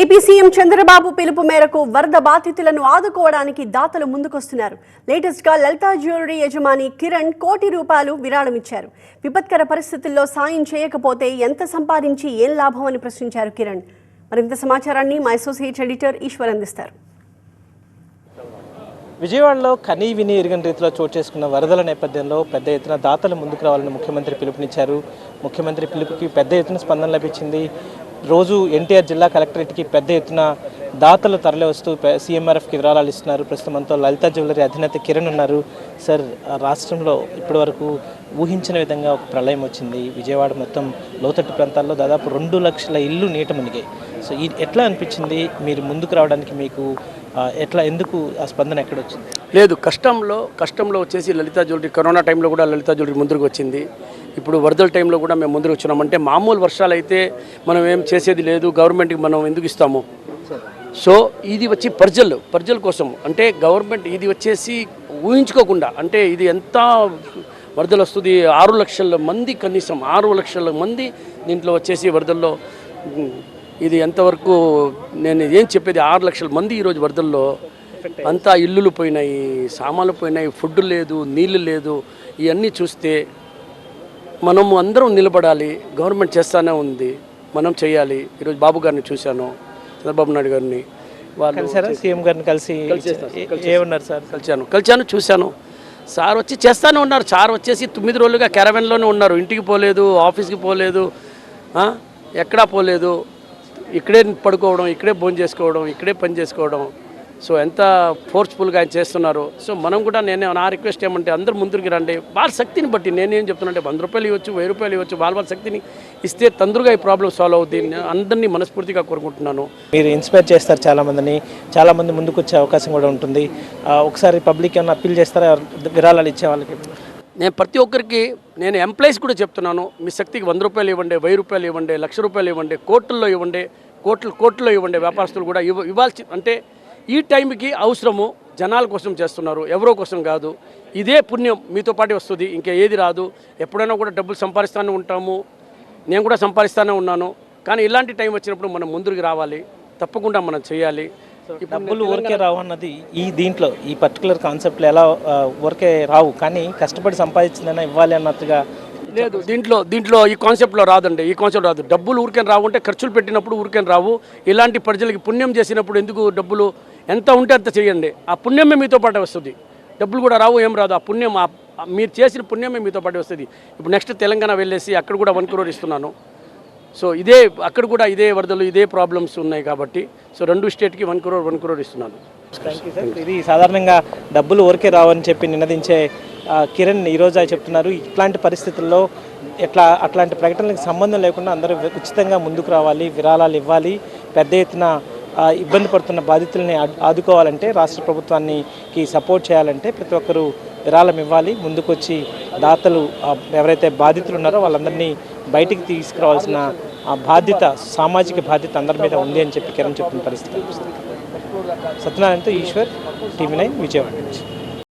AP CM Chandrababu పిలుపు మేరకు వరద బాధితులను ఆదుకోవడానికి దాతలు ముందుకొస్తున్నారు. లేటెస్ట్గా లలితా జ్యువెలరీ యజమాని కిరణ్ కోటి రూపాయలు విరాళం ఇచ్చారు విపత్కర పరిస్థితుల్లో సాయం చేయకపోతే ఎంత సంపాదించి ఏం లాభం అని ప్రశ్నించారు కిరణ్. మరింత సమాచారాన్ని మా అసోసియేట్ ఎడిటర్ ఈశ్వర్ అందిస్తారు. విజయవాడలో కనీ విని ఎరుగని రీతిలో చోటు చేసుకున్న వరదల నేపథ్యంలో పెద్ద ఎత్తున దాతలు ముందుకు రావాలని ముఖ్యమంత్రి పిలుపునిచ్చారు. ముఖ్యమంత్రి పిలుపుకి పెద్ద ఎత్తున స్పందన లభించింది. రోజు ఎన్టీఆర్ జిల్లా కలెక్టరేట్కి పెద్ద ఎత్తున దాతలు తరలివస్తూ సీఎంఆర్ఎఫ్కి విరాళాలు ఇస్తున్నారు. ప్రస్తుతం మనతో లలిత జ్యువెలరీ అధినేత కిరణ్ ఉన్నారు. సార్ రాష్ట్రంలో ఇప్పటివరకు ఊహించిన విధంగా ఒక ప్రళయం వచ్చింది. విజయవాడ మొత్తం లోతట్టు ప్రాంతాల్లో దాదాపు రెండు లక్షల ఇల్లు నీట మునిగాయి. సో ఈ ఎట్లా అనిపించింది? మీరు ముందుకు రావడానికి మీకు ఎట్లా ఎందుకు ఆ స్పందన ఎక్కడ వచ్చింది లేదు కష్టంలో కష్టంలో వచ్చేసి లలితా జ్యువెలరీ కరోనా టైంలో కూడా లలితా జ్యువెలరీ ముందుకు వచ్చింది. ఇప్పుడు వరదల టైంలో కూడా మేము ముందుకు వచ్చినాం. అంటే మామూలు వర్షాలు అయితే మనం ఏం చేసేది లేదు గవర్నమెంట్కి మనం ఎందుకు ఇస్తాము? సో ఇది వచ్చి ప్రజలు ప్రజల కోసం. అంటే గవర్నమెంట్ ఇది వచ్చేసి ఊహించుకోకుండా అంటే ఇది ఎంత వరదలు వస్తుంది ఆరు లక్షల మంది కనీసం ఆరు లక్షల మంది దీంట్లో వచ్చేసి వరదల్లో ఇది ఎంతవరకు నేను ఏం చెప్పేది ఆరు లక్షల మంది ఈరోజు వరదల్లో అంతా ఇల్లులు పోయినాయి సామాన్లు పోయినాయి ఫుడ్ లేదు నీళ్ళు లేదు ఇవన్నీ చూస్తే మనము అందరం నిలబడాలి. గవర్నమెంట్ చేస్తానే ఉంది. మనం చేయాలి. ఈరోజు బాబు గారిని చూశాను. చంద్రబాబు నాయుడు గారిని. వాళ్ళు సీఎం గారిని కలిసి ఏమన్నారు సార్? కలిశాను. కలిశాను చూశాను. సార్ వచ్చి చేస్తానే ఉన్నారు. సార్ వచ్చేసి తొమ్మిది రోజులుగా క్యారవెన్లోనే ఉన్నారు. ఇంటికి పోలేదు ఆఫీస్కి పోలేదు? ఎక్కడా పోలేదు. ఇక్కడే పడుకోవడం ఇక్కడే భోజనం చేసుకోవడం ఇక్కడే పని చేసుకోవడం. సో ఎంత ఫోర్స్ఫుల్గా ఆయన చేస్తున్నారు. సో మనం కూడా నేను నా రిక్వెస్ట్ ఏమంటే అందరు ముందుకు రండి. వాళ్ళ శక్తిని బట్టి నేనేం చెప్తున్నా అంటే వంద రూపాయలు ఇవ్వచ్చు వెయ్యి రూపాయలు ఇవ్వచ్చు వాళ్ళ వాళ్ళ శక్తిని ఇస్తే తొందరగా ఈ ప్రాబ్లం సాల్వ్ అవుతుంది నేను అందరినీ మనస్ఫూర్తిగా కోరుకుంటున్నాను. మీరు ఇన్స్పైర్ చేస్తారు చాలా మందిని. చాలా మంది ముందుకు వచ్చే అవకాశం కూడా ఉంటుంది. ఒకసారి పబ్లిక్ ఏమైనా అప్పీల్ చేస్తారా? విరాళాలు ఇచ్చే వాళ్ళకి నేను ప్రతి ఒక్కరికి నేను ఎంప్లాయీస్ కూడా చెప్తున్నాను. మీ శక్తికి వంద రూపాయలు ఇవ్వండి వెయ్యి రూపాయలు ఇవ్వండి లక్ష రూపాయలు ఇవ్వండి కోట్లలో ఇవ్వండి కోట్లు కోట్లలో ఇవ్వండి వ్యాపారస్తులు కూడా ఇవ్వ ఇవ్వాల్సి అంటే ఈ టైంకి అవసరము జనాల కోసం చేస్తున్నారు ఎవరో కోసం కాదు. ఇదే పుణ్యం మీతో పాటు వస్తుంది ఇంకా ఏది రాదు. ఎప్పుడైనా కూడా డబ్బులు సంపాదిస్తూనే ఉంటాము. నేను కూడా సంపాదిస్తూనే ఉన్నాను. కానీ ఇలాంటి టైం వచ్చినప్పుడు మనం ముందుకు రావాలి. తప్పకుండా మనం చేయాలి. డబ్బులు ఊరికే రావు అన్నది ఈ దీంట్లో ఈ పర్టికులర్ కాన్సెప్ట్లో ఎలా ఊరికే రావు? కానీ కష్టపడి సంపాదించిందైనా ఇవ్వాలి అన్నట్టుగా లేదు దీంట్లో దీంట్లో ఈ కాన్సెప్ట్లో రాదండి. ఈ కాన్సెప్ట్ రాదు. డబ్బులు ఊరికే రావు అంటే ఖర్చులు పెట్టినప్పుడు ఊరికే రావు. ఇలాంటి ప్రజలకి పుణ్యం చేసినప్పుడు ఎందుకు డబ్బులు ఎంత ఉంటే అంత చేయండి. ఆ పుణ్యమే మీతో పాటు వస్తుంది. డబ్బులు కూడా రావు ఏం రాదు. ఆ పుణ్యం మీరు చేసిన పుణ్యమే మీతో పాటు వస్తుంది. ఇప్పుడు నెక్స్ట్ తెలంగాణ వెళ్ళేసి అక్కడ కూడా వన్ క్రోర్ ఇస్తున్నాను. సో ఇదే అక్కడ కూడా ఇదే వరదలు ఇదే ప్రాబ్లమ్స్ ఉన్నాయి కాబట్టి సో రెండు స్టేట్కి వన్ క్రోర్ వన్ క్రోర్ ఇస్తున్నాను. థ్యాంక్ యూ సార్ ఇది సాధారణంగా డబ్బులు ఊరికే రావని చెప్పి నినదించే కిరణ్ ఈరోజు చెప్తున్నారు. ఇట్లాంటి పరిస్థితుల్లో ఎట్లా అట్లాంటి ప్రకటనలకు సంబంధం లేకుండా అందరూ ఉచితంగా ముందుకు రావాలి విరాళాలు ఇవ్వాలి. పెద్ద ఎత్తున ఇబ్బంది పడుతున్న బాధితుల్ని ఆదుకోవాలంటే రాష్ట్ర ప్రభుత్వానికి సపోర్ట్ చేయాలంటే ప్రతి ఒక్కరూ విరాళం ఇవ్వాలి. ముందుకొచ్చి దాతలు ఎవరైతే బాధితులు ఉన్నారో వాళ్ళందరినీ బయటికి తీసుకురావాల్సిన ఆ బాధ్యత సామాజిక బాధ్యత అందరి మీద ఉంది అని చెప్పి కిరణ్ చెప్తున్న పరిస్థితి సత్యనారాయణతో ఈశ్వర్ టీవీ నైన్ విజయవాడ నుంచి.